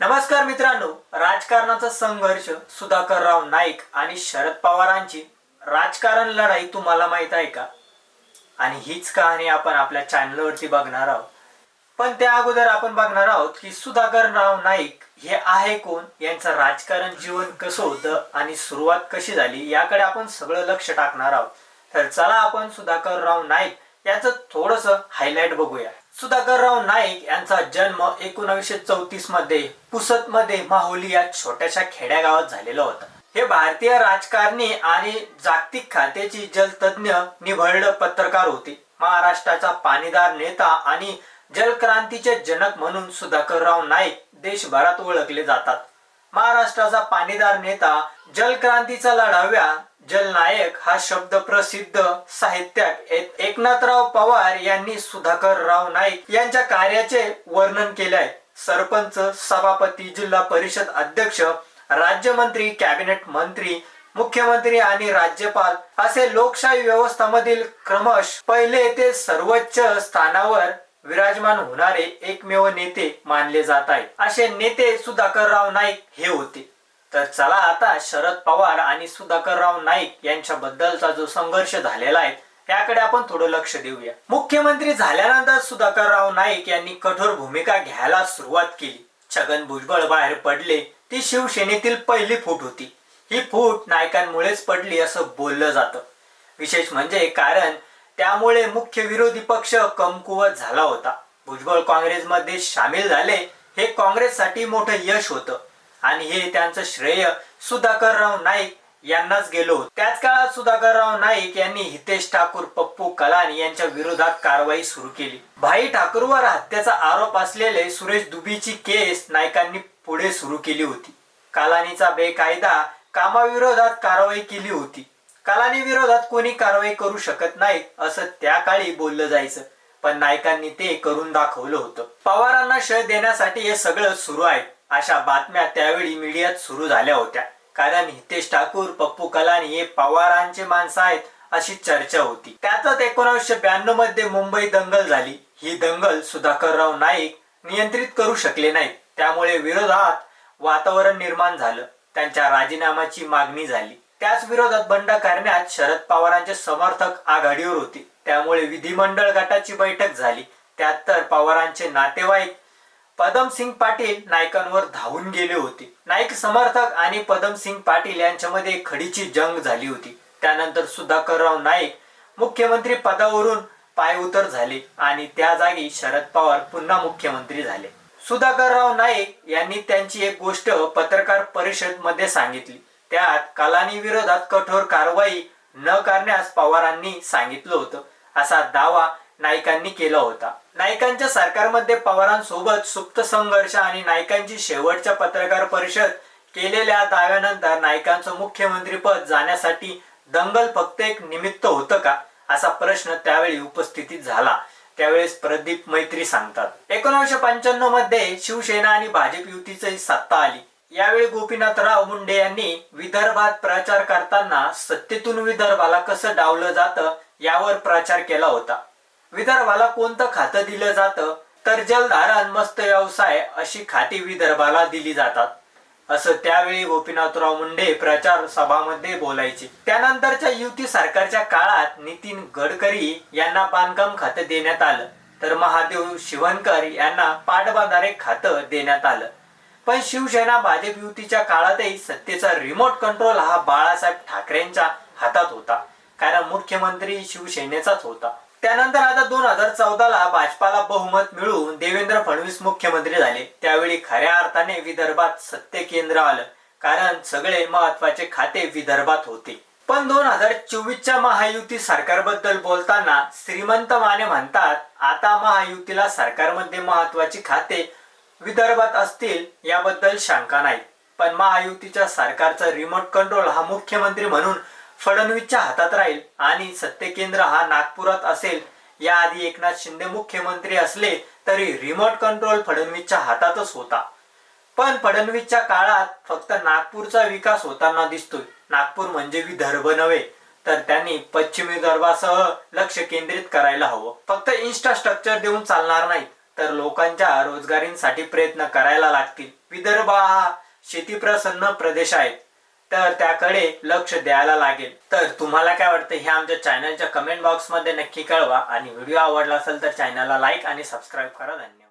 नमस्कार मित्रांनो राजकारणाचा संघर्ष सुधाकरराव नाईक आणि शरद पवारांची राजकारण लढाई तुम्हाला माहीत आहे का? आणि हीच कहाणी आपण आपल्या चॅनलवरती बघणार आहोत. पण त्या अगोदर आपण बघणार आहोत की सुधाकरराव नाईक हे आहे कोण? यांचं राजकारण जीवन कसं होतं आणि सुरुवात कशी झाली? याकडे आपण सगळं लक्ष टाकणार आहोत. तर चला आपण सुधाकरराव नाईक याचं थोडस हायलाइट बघूया. सुधाकरराव नाईक यांचा जन्म एकोणविशे चौतीसमध्ये पुसत मध्ये माहुली या छोट्याशा खेड्यागावात झालेला होता. हे भारतीय राजकारणी आणि जागतिक खात्याची जलतज्ञ निवडलं पत्रकार होते. महाराष्ट्राचा पाणीदार नेता आणि जलक्रांतीचे जनक म्हणून सुधाकरराव नाईक देशभरात ओळखले जातात. महाराष्ट्राचा पाणीदार नेता जलक्रांतीचा लढाव्या जलनायक हा शब्द प्रसिद्ध साहित्यात. एकनाथराव पवार यांनी सुधाकरराव नाईक यांच्या कार्याचे वर्णन केले आहे सरपंच सभापती जिल्हा परिषद अध्यक्ष राज्यमंत्री कॅबिनेट मंत्री मुख्यमंत्री आणि राज्यपाल असे लोकशाही व्यवस्थामधील क्रमश पहिले ते सर्वोच्च स्थानावर विराजमान होणारे एकमेव नेते मानले जात आहे असे नेते सुधाकरराव नाईक हे होते. तर चला आता शरद पवार आणि सुधाकरराव नाईक यांच्याबद्दलचा जो संघर्ष झालेला आहे त्याकडे आपण थोडं लक्ष देऊया. मुख्यमंत्री झाल्यानंतर सुधाकरराव नाईक यांनी कठोर भूमिका घ्यायला सुरुवात केली. छगन भुजबळ बाहेर पडले ती शिवसेनेतील पहिली फूट होती. ही फूट नायकांमुळेच पडली असं बोललं जातं. विशेष म्हणजे कारण त्यामुळे मुख्य विरोधी पक्ष कमकुवत झाला होता. भुजबळ काँग्रेसमध्ये सामील झाले हे काँग्रेससाठी मोठं यश होतं. आणि हे त्यांचं श्रेय सुधाकरराव नाईक यांनाच गेलो त्याच काळात सुधाकरराव नाईक यांनी हितेश ठाकूर पप्पू कलान यांच्या विरोधात कारवाई सुरू केली. भाई ठाकूरवर हत्येचा आरोप असलेले सुरेश दुबीची केस नायकांनी पुढे सुरू केली होती. कालानीचा बेकायदा कामाविरोधात कारवाई केली होती. कलानी विरोधात कोणी कारवाई करू शकत नाही असं त्या काळी बोललं जायचं. पण नायकांनी ते करून दाखवलं होतं. पवारांना शय देण्यासाठी हे सगळं सुरू आहे. अशा बातम्या त्यावेळी मीडियात सुरू झाल्या होत्या. कारण हितेश ठाकूर पप्पू कलानी हे पवारांचे माणसं आहेत अशी चर्चा होती. त्यातच एकोणीसशे ब्याण्णवमध्ये मुंबई दंगल झाली. ही दंगल सुधाकरराव नाईक नियंत्रित करू शकले नाहीत. त्यामुळे विरोधात वातावरण निर्माण झालं. त्यांच्या राजीनाम्याची मागणी झाली. त्याच विरोधात बंड करण्यात शरद पवारांचे समर्थक आघाडीवर होते. त्यामुळे विधिमंडळ गटाची बैठक झाली. त्यात तर पवारांचे नातेवाईक पदम सिंग पाटील नायकांवर धावून गेले होते. नाईक समर्थक आणि पदम सिंग पाटील यांच्यामध्ये खडीची जंग झाली होती. त्यानंतर सुधाकरराव नाईक मुख्यमंत्री पदावरून पायउतर झाले आणि त्या जागी शरद पवार पुन्हा मुख्यमंत्री झाले. सुधाकरराव नाईक यांनी त्यांची एक गोष्ट पत्रकार परिषदमध्ये सांगितली. त्यात कलानी विरोधात कठोर कारवाई न करण्यास पवारांनी सांगितलं होतं. असा दावा नाईकांनी केला होता. नाईकांच्या सरकारमध्ये पवारांसोबत सुप्त संघर्ष आणि नाईकांची शेवटच्या पत्रकार परिषद केलेल्या दाव्यानंतर नाईकांचं मुख्यमंत्रीपद जाण्यासाठी दंगल फक्त एक निमित्त होतं का? असा प्रश्न त्यावेळी उपस्थितीत झाला. त्यावेळेस प्रदीप मैत्री सांगतात एकोणीसशे पंच्याण्णवमध्ये शिवसेना आणि भाजप युतीची सत्ता आली. यावेळी गोपीनाथराव मुंडे यांनी विदर्भात प्रचार करताना सत्तेतून विदर्भाला कसं डावलं जातं यावर प्रचार केला होता. विदर्भाला कोणतं खातं दिलं जातं? तर जलधारण मस्त व्यवसाय अशी खाती विदर्भाला दिली जातात. असं त्यावेळी गोपीनाथराव मुंडे प्रचार सभामध्ये बोलायचे. त्यानंतरच्या युती सरकारच्या काळात नितीन गडकरी यांना बांधकाम खातं देण्यात आलं. तर महादेव शिवणकर यांना पाटबंधारे खातं देण्यात आलं. पण शिवसेना भाजप युतीच्या काळातही सत्तेचा रिमोट कंट्रोल हा बाळासाहेब ठाकरेंच्या हातात होता. कारण मुख्यमंत्री शिवसेनेचाच होता. त्यानंतर आता दोन हजार चौदाला भाजपाला बहुमत मिळून देवेंद्र फडणवीस मुख्यमंत्री झाले. त्यावेळी खऱ्या अर्थाने विदर्भात सत्य केंद्र आलं. कारण सगळे महत्त्वाचे खाते विदर्भात होते. पण दोन हजार चोवीसच्या महायुती सरकारबद्दल बोलताना श्रीमंत माने म्हणतात आता महायुतीला सरकारमध्ये महत्वाची खाते विदर्भात असतील याबद्दल शंका नाही. पण महायुतीच्या सरकारचा रिमोट कंट्रोल हा मुख्यमंत्री म्हणून फडणवीसच्या हातात राहील आणि सत्य केंद्र हा नागपुरात असेल याआधी एकनाथ शिंदे मुख्यमंत्री असले तरी रिमोट कंट्रोल फडणवीसच्या हातातच होता. पण फडणवीसच्या काळात फक्त नागपूरचा विकास होताना दिसतोय. नागपूर म्हणजे विदर्भ नव्हे तर त्यांनी पश्चिम विदर्भासह लक्ष केंद्रित करायला हवं. फक्त इन्फ्रास्ट्रक्चर देऊन चालणार नाही तर लोकांच्या रोजगारींसाठी प्रयत्न करायला लागतील. विदर्भ हा शेतीप्रसन्न प्रदेश आहे. तर त्याकडे लक्ष द्यायला लागेल. तर तुम्हाला काय वाटतं? हे आमच्या चॅनलच्या कमेंट बॉक्समध्ये नक्की कळवा. आणि व्हिडिओ आवडला असेल तर चॅनलला लाईक आणि सबस्क्राईब करा. धन्यवाद.